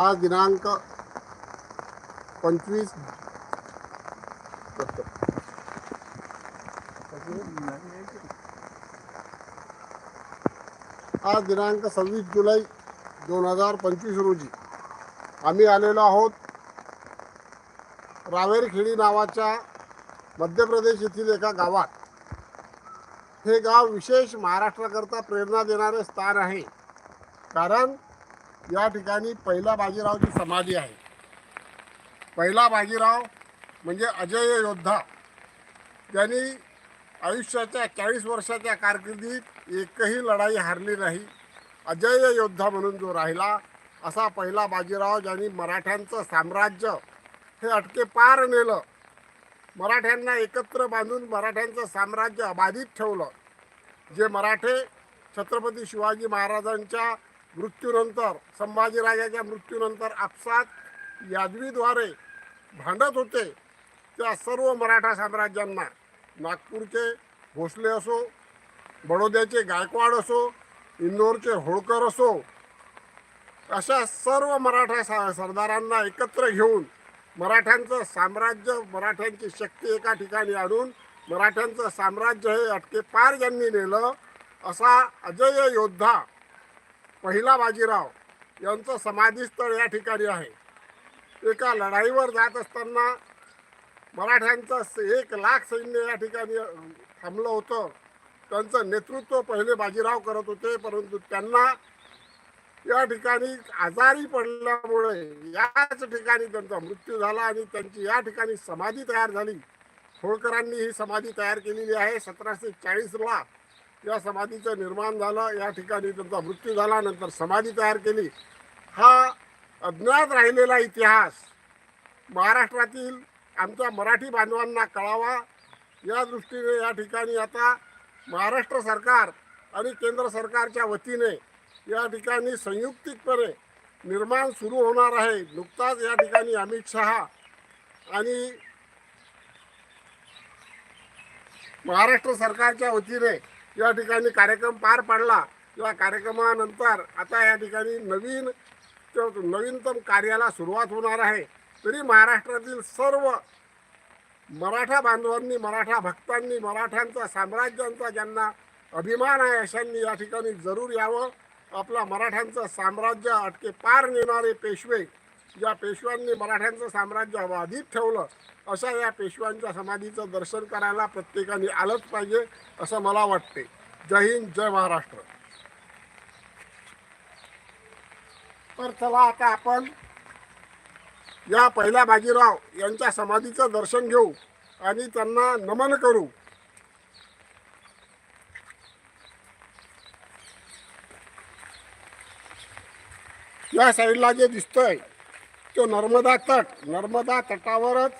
आज दिनांक पंचवीस. आज दिनांक सव्वीस जुलै दोन हजार पंचवीस रोजी. आम्ही आलेलो आहोत रावेरखेडी नावाच्या मध्य प्रदेश येथील एका गावात. हे गाव विशेष महाराष्ट्राकरता प्रेरणा देणारे स्थान आहे. कारण या ठिकाणी पहिला बाजीरावची समाधी आहे. पहिला बाजीराव म्हणजे अजय योद्धा. ज्यांनी आयुष्याच्या चाळीस वर्षाच्या कारकिर्दीत एकही लढाई हारली नाही. अजय योद्धा म्हणून जो राहिला असा पहिला बाजीराव ज्यांनी मराठ्यांचं साम्राज्य हे अटके पार नेलं. मराठ्यांना एकत्र बांधून मराठ्यांचं साम्राज्य अबाधित ठेवलं. जे मराठे छत्रपती शिवाजी महाराजांच्या मृत्यूनंतर संभाजीराजाच्या मृत्यूनंतर आपसात यादवीद्वारे भांडत होते. त्या सर्व मराठा साम्राज्यांना नागपूरचे भोसले असो बडोद्याचे गायकवाड असो इंदोरचे होळकर असो अशा सर्व मराठा सा सरदारांना एकत्र घेऊन मराठ्यांचं साम्राज्य मराठ्यांची शक्ती एका ठिकाणी आणून मराठ्यांचं साम्राज्य हे अटके पार ज्यांनी नेलं असा अजय योद्धा पहिला बाजीराव यांचं समाधीस्थळ या ठिकाणी आहे. एका लढाईवर जात असताना मराठ्यांचं एक लाख सैन्य या ठिकाणी थांबलं होतं. त्यांचं नेतृत्व पहिले बाजीराव करत होते परंतु त्यांना या ठिकाणी आजारी पडल्यामुळे याच ठिकाणी त्यांचा मृत्यू झाला आणि त्यांची या ठिकाणी समाधी तयार झाली. होळकरांनी ही समाधी तयार केलेली आहे. सतराशे चाळीसला या समाधीचं निर्माण झालं या ठिकाणी त्यांचा मृत्यू झाला नंतर समाधी तयार केली. हा अज्ञात राहिलेला इतिहास महाराष्ट्रातील आमच्या मराठी बांधवांना कळावा. या दृष्टीने या ठिकाणी आता महाराष्ट्र सरकार आणि केंद्र सरकारच्या वतीने या ठिकाणी संयुक्तिकपणे निर्माण सुरू होणार आहे. नुकताच या ठिकाणी अमित शहा आणि महाराष्ट्र सरकारच्या वतीने या ठिकाणी कार्यक्रम पार पाडला या कार्यक्रमानंतर आता या ठिकाणी नवीन नवीनतम कार्याला सुरुवात होणार आहे. तरी महाराष्ट्रातील सर्व मराठा बांधवांनी मराठा भक्तांनी मराठ्यांचा साम्राज्यांचा ज्यांना अभिमान आहे अशांनी या ठिकाणी जरूर यावं. आपला मराठ्यांचं साम्राज्य अटके पार नेणारे पेशवे ज्या पेशव्यांनी मराठ्यांचं साम्राज्य अबाधित ठेवलं अशा या पेशव्यांच्या समाधीचं दर्शन करायला प्रत्येकाने आलंच पाहिजे असं मला वाटते. जय हिंद जय महाराष्ट्र. तर चला आता आपण या पहिल्या बाजीराव यांच्या समाधीचं दर्शन घेऊ आणि त्यांना नमन करू. या साईडला जे दिसतंय तो नर्मदा तट नर्मदा तटावरच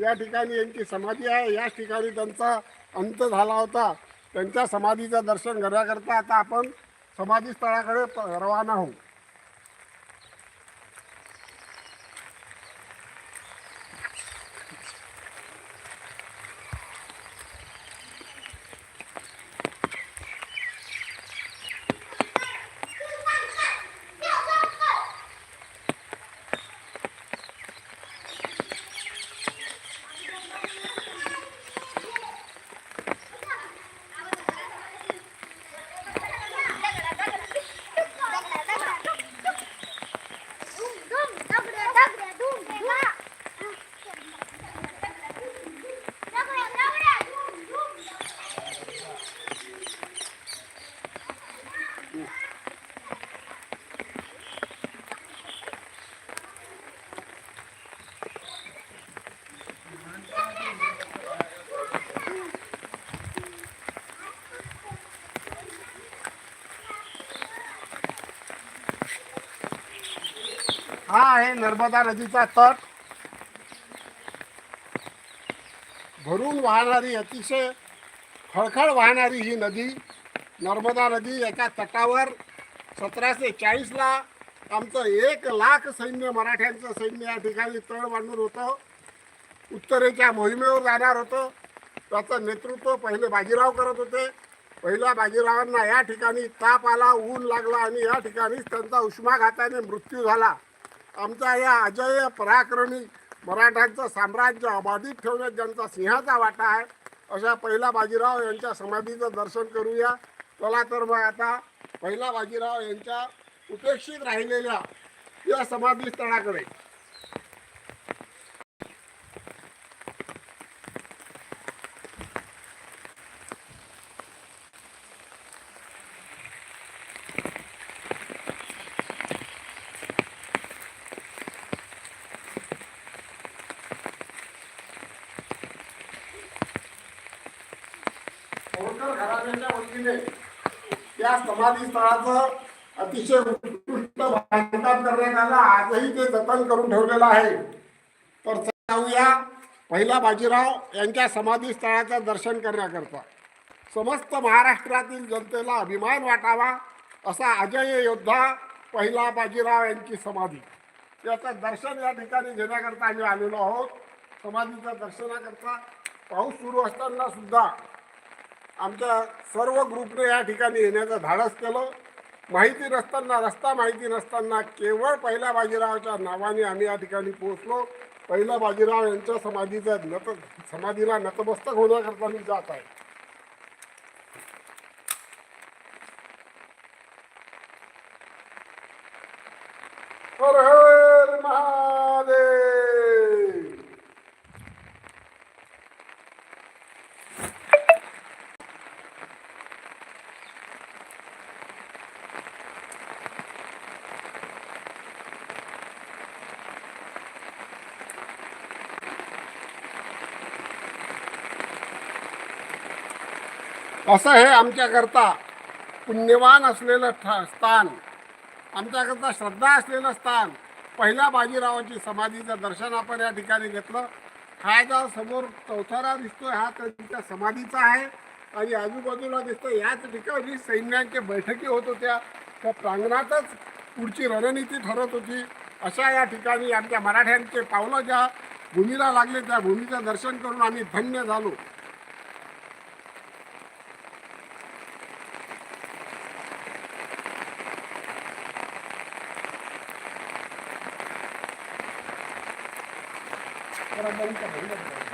या ठिकाणी यांची समाधी आहे. या ठिकाणी त्यांचा अंत झाला होता. त्यांच्या समाधीचं दर्शन घेण्याकरता आता आपण समाधी स्थळाकडे प- रवाना होऊ. हा आहे नर्मदा नदीचा तट. भरून वाहणारी अतिशय खळखळ वाहणारी ही नदी नर्मदा नदी याच्या तटावर सतराशे चाळीसला आमचं एक लाख सैन्य मराठ्यांचं सैन्य या ठिकाणी तळ बांधून होतं. उत्तरेच्या मोहिमेवर जाणार होतं. त्याचं नेतृत्व पहिले बाजीराव करत होते. पहिल्या बाजीरावांना या ठिकाणी ताप आला ऊन लागला आणि या ठिकाणीच त्यांचा उष्माघाताने मृत्यू झाला. आमचा या अजय पराक्रमी मराठ्यांचं साम्राज्य अबाधित ठेवण्यात ज्यांचा सिंहाचा वाटा आहे अशा पहिला बाजीराव यांच्या समाधीचं दर्शन करूया. चला तर मग आता पहिला बाजीराव यांच्या उपेक्षित राहिलेल्या या समाधी स्थळाकडे होळकर घराण्याच्या या समाधी स्थळाचं अतिशय उत्कृष्ट बांधकाम करण्यात आलं. आजही ते जतन करून ठेवलेलं आहे. तर जाऊया. पहिला बाजीराव यांच्या समाधी स्थळाचं दर्शन करण्याकरता. समस्त महाराष्ट्रातील जनतेला अभिमान वाटावा असा अजय योद्धा पहिला बाजीराव यांची समाधी. याचं दर्शन या ठिकाणी घेण्याकरता आम्ही आलेलो आहोत. समाधीच्या दर्शनाकरता पाऊस सुरू असताना सुद्धा आमच्या सर्व ग्रुपने या ठिकाणी येण्याचं धाडस केलं. माहिती नसताना रस्ता माहिती नसताना केवळ पहिल्या बाजीरावाच्या नावाने आम्ही या ठिकाणी पोहोचलो. पहिला बाजीराव यांच्या समाधीचा नत समाधीला नतमस्तक होण्याकरता मी जात आहे. हर हर महा असं हे आमच्याकरता पुण्यवान असलेलं ठ- स्थान आमच्याकरता श्रद्धा असलेलं स्थान पहिल्या बाजीरावाची समाधीचं दर्शन आपण या ठिकाणी घेतलं. हा जो समोर चौथारा दिसतोय हा त्यांच्या समाधीचा आहे. आणि आजूबाजूला दिसतं याच ठिकाणी सैन्यांच्या बैठकी होत होत्या. त्या प्रांगणातच पुढची रणनीती ठरत होती. अशा या ठिकाणी आमच्या मराठ्यांचे पावलं ज्या भूमीला लागले त्या भूमीचं दर्शन करून आम्ही धन्य झालो. जरा बंद कर, बंद कर.